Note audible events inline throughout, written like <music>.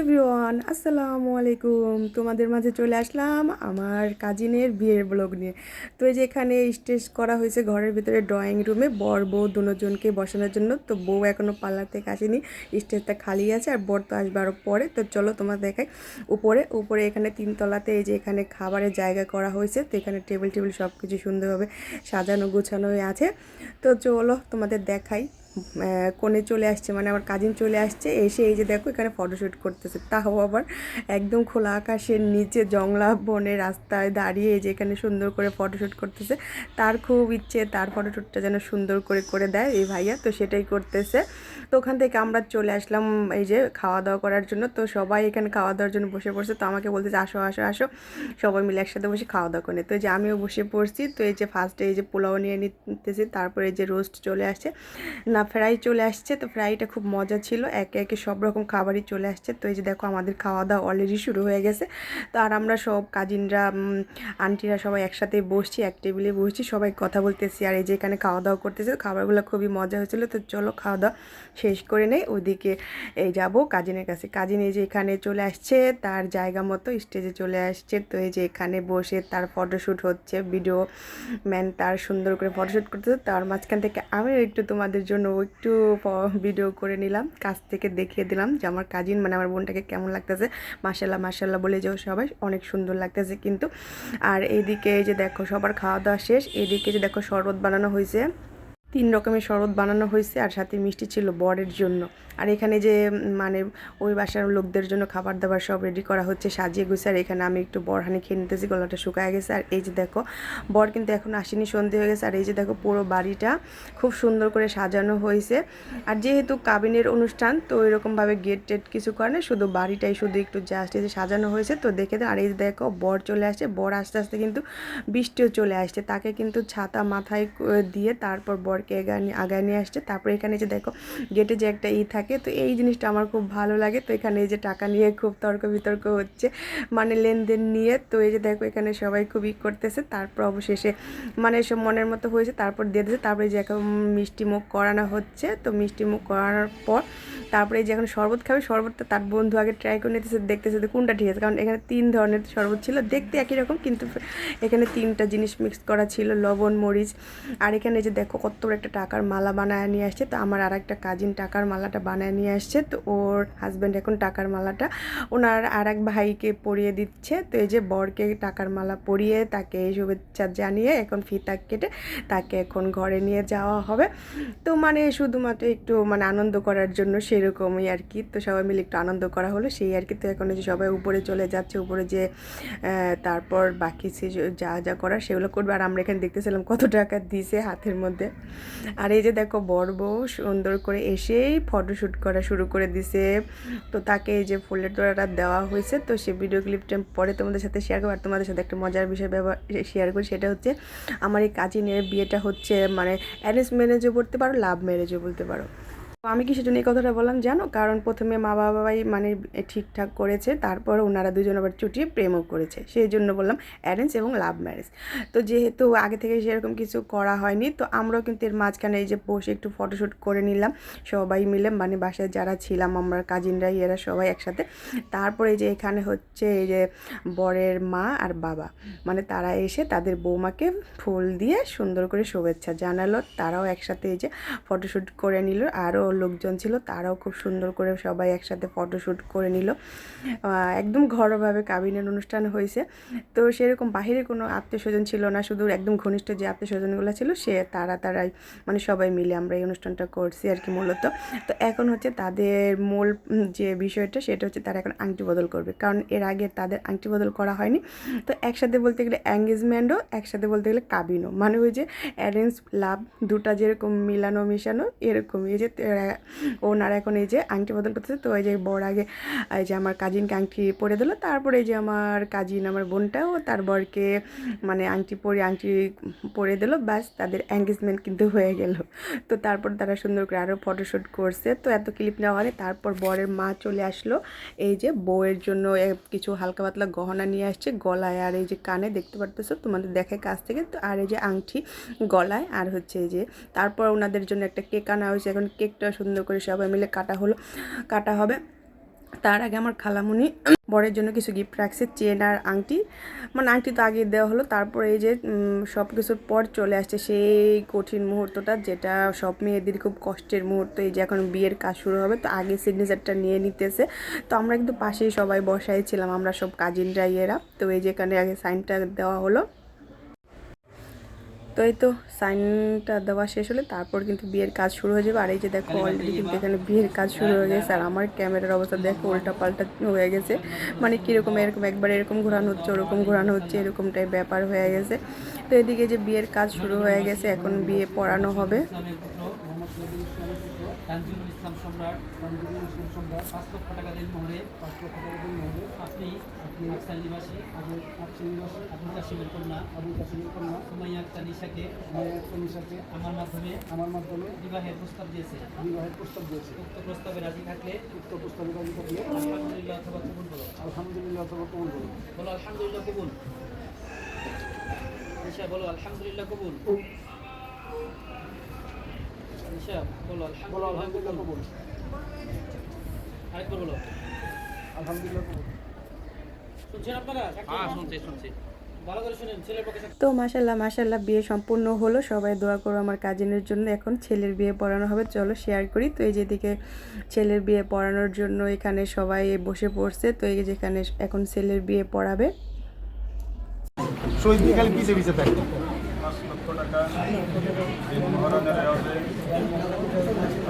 Everyone, আসসালামু আলাইকুম। তোমাদের মাঝে চলে আসলাম আমার কাজিনের বিয়ের ব্লগ নিয়ে। তো এই যে এখানে স্টেজ করা হয়েছে ঘরের ভিতরে ড্রয়িং রুমে, বর বউ দুজনকে বসানোর জন্য। তো বউ এখনও পার্লার থেকে আসেনি, স্টেজটা খালি আছে আর বর তো আসবে আরও পরে। তো চলো তোমার দেখাই উপরে। উপরে এখানে তিনতলাতে এই যে এখানে খাবারের জায়গা করা হয়েছে। তো এখানে টেবিল টেবিল সব কিছু সুন্দরভাবে সাজানো গোছানো আছে। তো চলো তোমাদের দেখাই। কোণে চলে আসছে মানে আমার কাজিন চলে আসছে, এসে এই যে দেখো এখানে ফটোশ্যুট করতেছে। তাও আবার একদম খোলা আকাশের নিচে জংলা বনে রাস্তায় দাঁড়িয়ে এই যে এখানে সুন্দর করে ফটোশ্যুট করতেছে। তার খুব ইচ্ছে, তার ফটোশ্যুটটা যেন সুন্দর করে করে দেয় এই ভাইয়া, তো সেটাই করতেছে। তো ওখান থেকে আমরা চলে আসলাম এই যে খাওয়া দাওয়া করার জন্য। তো সবাই এখানে খাওয়া দাওয়ার জন্য বসে পড়ছে। তো আমাকে বলতেছে আসো আসো আসো। সবাই মিলে একসাথে বসে খাওয়া দাওয়া করে তো যে আমিও বসে পড়ছি। তো এই যে ফার্স্টে এই যে পোলাও নিয়ে নিতেছি। তারপরে এই যে রোস্ট চলে আসছে। না ফ্রাই চলে আসছে। তো ফ্রাইটা খুব মজা ছিল। একে একে সব রকম খাবারই চলে আসছে। তো এই যে দেখো, আমাদের খাওয়া দাওয়া অলরেডি শুরু হয়ে গেছে। তো আর আমরা সব কাজিনরা আন্টিরা সবাই একসাথে বসছি, এক টেবিলে বসছি। সবাই কথা বলতেছি। আর এই যে এখানে খাওয়া দাওয়া করতেছে খাবারগুলো খুবই মজা হয়েছিল। তো চলো খাওয়া দাওয়া শেষ করে নেই। ওদিকে এই যাব কাজিনের কাছে। কাজিন এই যে এখানে চলে আসছে, তার জায়গা মতো স্টেজে চলে আসছে। তো এই যে এখানে বসে তার ফটোশ্যুট হচ্ছে ভিডিও ম্যান তার সুন্দর করে ফটোশ্যুট করতেছে। তার মাঝখান থেকে আমিও একটু তোমাদের জন্য একটু ভিডিও করে নিলাম, কাছ থেকে দেখিয়ে দিলাম যে আমার কাজিন মানে আমার বোনটাকে কেমন লাগতেছে। মাসাল্লাহ মাসাল্লাহ বলে যাও সবাই, অনেক সুন্দর লাগতেছে কিন্তু। আর এইদিকে এই যে দেখো সবার খাওয়া দাওয়া শেষ এদিকে যে দেখো শরবত বানানো হয়েছে তিন রকমের শরবত বানানো হয়েছে আর সাথে মিষ্টি ছিল বরের জন্য। আর এখানে যে মানে ওই বাসার লোকদের জন্য খাবার দাবার সব রেডি করা হচ্ছে, সাজিয়ে গুছে আর এখানে আমি একটু বরহানি খেয়ে নিতেছি, গলাটা শুকায় গেছে। আর এই যে দেখো, বর কিন্তু এখন আসেনি, সন্ধে হয়ে গেছে। আর এই যে দেখো, পুরো বাড়িটা খুব সুন্দর করে সাজানো হয়েছে। আর যেহেতু কাবিনের অনুষ্ঠান, তো এরকমভাবে গেট টেট কিছু করে না, শুধু বাড়িটাই শুধু একটু জাস্ট যে সাজানো হয়েছে। তো দেখে আর এই দেখো, বর চলে আসছে। বর আস্তে আস্তে কিন্তু বৃষ্টিও চলে আসছে। তাকে কিন্তু ছাতা মাথায় দিয়ে তারপর বরকে আগায় নিয়ে আসছে। তারপরে এখানে যে দেখো গেটে যে একটা ই থাকে, তো এই জিনিসটা আমার খুব ভালো লাগে। তো এখানে এই যে টাকা নিয়ে খুব তর্ক বিতর্ক হচ্ছে মানে লেনদেন নিয়ে। তো এই যে দেখো, এখানে সবাই খুব ই করতেছে। তারপর অবশেষে মানে সব মনের মতো হয়েছে, তারপর দিয়ে দিয়েছে। তারপরে যে এখন মিষ্টি মুখ করানো হচ্ছে। তো মিষ্টি মুখ করানোর পর, তারপরে যে এখন শরবত খাবে। শরবতটা তার বন্ধু আগে ট্রাই করে নিতেছে, দেখতেছে যে কোনটা ঠিক আছে। কারণ এখানে তিন ধরনের শরবত ছিল, দেখতে একই রকম, কিন্তু এখানে তিনটা জিনিস মিক্স করা ছিল, লবণ, মরিচ। আর এখানে যে দেখো, কত বড় একটা টাকার মালা বানায় নিয়ে আসছে, তো আমার আর একটা কাজিন টাকার মালাটা বানায় নিয়ে আসছে, তো ওর হাজব্যান্ড এখন টাকার মালাটা ওনার আর এক ভাইকে পরিয়ে দিচ্ছে, তো এই যে বরকে টাকার মালা পরিয়ে তাকে শুভেচ্ছা জানিয়ে এখন ফিতা কেটে তাকে এখন ঘরে নিয়ে যাওয়া হবে। তো মানে শুধুমাত্র একটু মানে আনন্দ করার জন্য সেরকমই আর কি, তো সবাই মিলে একটু আনন্দ করা হলো, সেই আর কি, তো এখন যে সবাই উপরে চলে যাচ্ছে, উপরে যে তারপর বাকি যা যা করার সেগুলো করবে, আর আমরা এখানে দেখতেছিলাম কত টাকা দিছে হাতের মধ্যে। আর এই যে দেখো বড় বউ সুন্দর করে এসেই ফটোশ্যুট করা শুরু করে দিছে। তো তাকে এই যে ফুলের তোড়াটা দেওয়া হয়েছে। তো সে ভিডিও ক্লিপটা পরে তোমাদের সাথে শেয়ার করব। আর তোমাদের সাথে একটা মজার বিষয় ব্যবহার শেয়ার করি, সেটা হচ্ছে আমার এই কাজিনের বিয়েটা হচ্ছে মানে অ্যারেঞ্জ ম্যারেজও বলতে পারো লাভ ম্যারেজও বলতে পারো। আমি কি জন্য এই কথাটা বললাম জানো? কারণ প্রথমে মা বাবাই মানে ঠিকঠাক করেছে, তারপর ওনারা দুজন আবার চুটিয়ে প্রেমও করেছে। সেই জন্য বললাম অ্যারেঞ্জ এবং লাভ ম্যারেজ তো যেহেতু আগে থেকে সেরকম কিছু করা হয়নি, তো আমরাও কিন্তু এর মাঝখানে এই যে বসে একটু ফটোশ্যুট করে নিলাম। সবাই মিলে মানে বাসায় যারা ছিলাম আমরা কাজিনরা এরা সবাই একসাথে। তারপরে যে এখানে হচ্ছে এই যে বরের মা আর বাবা। মানে তারা এসে তাদের বৌমাকে ফুল দিয়ে সুন্দর করে শুভেচ্ছা জানালো। তারাও একসাথে এই যে ফটোশ্যুট করে নিল। আরও লোকজন ছিল, তারাও খুব সুন্দর করে সবাই একসাথে ফটোশ্যুট করে নিল। একদম ঘরোয়াভাবে কাবিনের অনুষ্ঠান হয়েছে। তো সেরকম বাহিরে কোনো আত্মীয় স্বজন ছিল না, শুধু একদম ঘনিষ্ঠ যে আত্মীয় স্বজনগুলো ছিল, সে, তারা, তারাই মানে সবাই মিলে আমরা এই অনুষ্ঠানটা করছি আর কি মূলত। তো এখন হচ্ছে তাদের মূল যে বিষয়টা, সেটা হচ্ছে তারা এখন আংটি বদল করবে। কারণ এর আগে তাদের আংটি বদল করা হয়নি। তো একসাথে বলতে গেলে এঙ্গেজমেন্টও একসাথে বলতে গেলে কাবিনও। মানে ওই যে অ্যারেঞ্জ লাভ দুটা যেরকম মিলানো মিশানো এরকমই যে ওনারা এখন এই যে আংটি বদল করতেছে। তো এই যে বর আগে, এই যে আমার কাজিনকে আংটি পরে দিল। তারপরে এই যে আমার কাজিন, আমার বোনটাও তার বরকে মানে আংটি পরে আংটি পরে দিল। ব্যাস, তাদের এঙ্গেজমেন্ট কিন্তু হয়ে গেল। তো তারপর তারা সুন্দর করে আরও ফটোশ্যুট করছে। তো এত ক্লিপ নেওয়া হয় তারপর বরের মা চলে আসলো। এই যে বউয়ের জন্য কিছু হালকা পাতলা গহনা নিয়ে আসছে গলায়। আর এই যে কানে দেখতে পারতেছো, তোমাদের দেখে কাছ থেকে। তো আর এই যে আংটি গলায়, আর হচ্ছে এই যে তারপর ওনাদের জন্য একটা কেক আনা হয়েছে। এখন কেকটা সুন্দর করে সবাই মিলে কাটা হলো, কাটা হবে। তার আগে আমার খালামুনি বরের জন্য কিছু গিফট রাখছে, চেন আর আংটি। মানে আংটি তো আগে দেওয়া হলো, তারপরে এই যে সব কিছুর পর চলে আসছে সেই কঠিন মুহূর্তটা, যেটা সব মেয়েদের খুব কষ্টের মুহূর্ত। এই যে এখন বিয়ের কাজ শুরু হবে, তো আগে সিগনেচারটা নিয়ে নিতেছে। তো আমরা কিন্তু পাশেই সবাই বসাই ছিলাম, আমরা সব কাজিনরা ইয়েরা। তো এই যে এখানে আগে সাইনটা দেওয়া হলো। তো এই তো সাইনটা দেওয়া শেষ হলে তারপর কিন্তু বিয়ের কাজ শুরু হয়ে যাবে। আর এই যে দেখো অলরেডি কিন্তু এখানে বিয়ের কাজ শুরু হয়ে গেছে। আর আমার ক্যামেরার অবস্থা দেখো উল্টা পাল্টা হয়ে গেছে। মানে কীরকম এরকম একবার এরকম ঘোরানো হচ্ছে ওরকম ঘোরানো হচ্ছে এরকমটাই ব্যাপার হয়ে গেছে। তো এদিকে যে বিয়ের কাজ শুরু হয়ে গেছে এখন বিয়ে পড়ানো হবে। তানজিমুল ইসলাম সম্রাট তানজিমুল ইসলাম সম্রাট পাঁচ লক্ষ টাকা দিন মোহরে পাঁচ লক্ষ টাকা দিন মোহরে আপনি আপনি আকসার নিবাসী আবু আকসার নিবাসী আবুল কাশিমের কন্যা আবুল কাশিমের কন্যা সুমাইয়া আক্তার নিশাকে সুমাইয়া আক্তার নিশাকে আমার মাধ্যমে আমার মাধ্যমে বিবাহের প্রস্তাব দিয়েছে। বিবাহের প্রস্তাব দিয়েছে। উক্ত প্রস্তাবে রাজি থাকলে উক্ত প্রস্তাবে রাজি থাকলে আলহামদুলিল্লাহ অথবা কবুল বলো আলহামদুলিল্লাহ অথবা কবুল বলো বলো আলহামদুলিল্লাহ কবুল। বলো আলহামদুলিল্লাহ কবুল। বলো আলহামদুলিল্লাহ আলহামদুলিল্লাহ কবুল। আরেকবার বলো। আলহামদুলিল্লাহ কবুল। শুনছেন আপনারা? হ্যাঁ শুনছি শুনছি। ভালো করে শুনেন ছেলের পক্ষে তো মাসাল্লাহ মাসাল্লাহ বিয়ে সম্পূর্ণ হলো। সবাই দোয়া করো আমার কাজিনের জন্য। এখন ছেলের বিয়ে পড়ানো হবে। চলো শেয়ার করি। তো এই যেদিকে ছেলের বিয়ে পড়ানোর জন্য এখানে সবাই বসে পড়ছে। তো এই যেখানে এখন ছেলের বিয়ে পড়াবে। শহীদ মিখাল পিছে পিছে থাকে পাঁচ লক্ষ টাকা ঋণ মহারণের এওয়াজে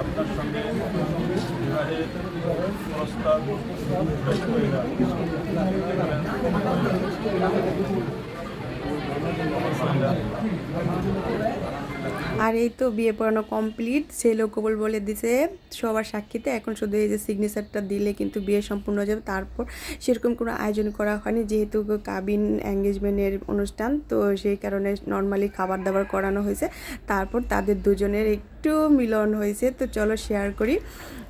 আপনার সঙ্গে বিবাহের প্রস্তাব পেশ করিলাম। আর এই তো বিয়ে পড়ানো কমপ্লিট ছেলেও কবল বলে দিছে, সবার সাক্ষীতে এখন শুধু এই যে সিগনেচারটা দিলে কিন্তু বিয়ে সম্পূর্ণ হয়ে যাবে। তারপর সেরকম কোনো আয়োজন করা হয়নি, যেহেতু কাবিন এঙ্গেজমেন্টের অনুষ্ঠান, তো সেই কারণে নর্মালি খাবার দাবার করানো হয়েছে। তারপর তাদের দুজনের একটু মিলন হয়েছে, তো চলো শেয়ার করি।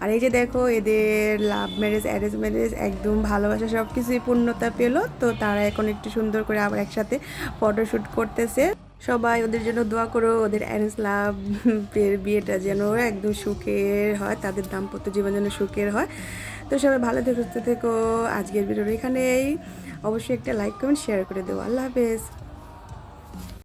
আর এই যে দেখো, এদের লাভ ম্যারেজ অ্যারেঞ্জ ম্যারেজ একদম ভালোবাসা সব কিছুই পূর্ণতা পেল, তো তারা এখন একটু সুন্দর করে আবার একসাথে ফটোশ্যুট করতেছে। সবাই ওদের জন্য দোয়া করো, ওদের অ্যারেঞ্জ লাভ <laughs> বিয়েটা যেন একদম সুখের হয়, তাদের দাম্পত্য জীবন যেন সুখের হয়। তো সবাই ভালো থেকে, সুস্থ থেকো। আজকের ভিডিওর এখানেই। অবশ্যই একটা লাইক কমেন্ট শেয়ার করে দেবো আল্লাহ হাফেজ।